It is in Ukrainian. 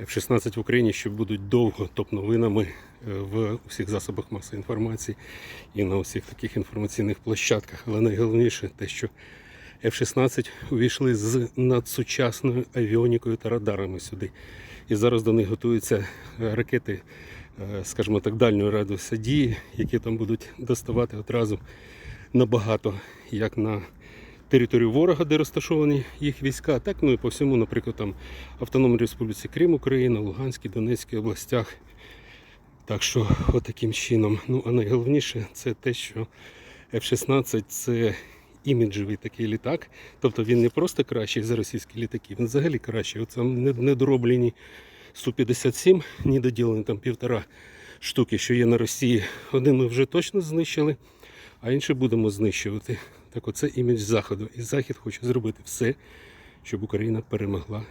F-16 в Україні ще будуть довго топ-новинами е, в усіх засобах масової інформації і на усіх таких інформаційних площадках. Але найголовніше те, що F-16 увійшли з надсучасною авіонікою та радарами сюди. І зараз до них готуються ракети, е, скажімо так, дальньої радіуса дії, які там будуть доставати одразу набагато як на територію ворога, де розташовані їх війська, так ну і по всьому, наприклад, там Автономній Республіці Крим, Україна, Луганській, Донецькій областях. Так що, отаким чином. Ну а найголовніше це те, що F-16 це іміджевий такий літак. Тобто він не просто кращий за російські літаки, він взагалі кращий. Оце недороблені Су-57, недоділені там півтора штуки, що є на Росії. Один ми вже точно знищили, а інший будемо знищувати. Так оце імідж Заходу. І Захід хоче зробити все, щоб Україна перемогла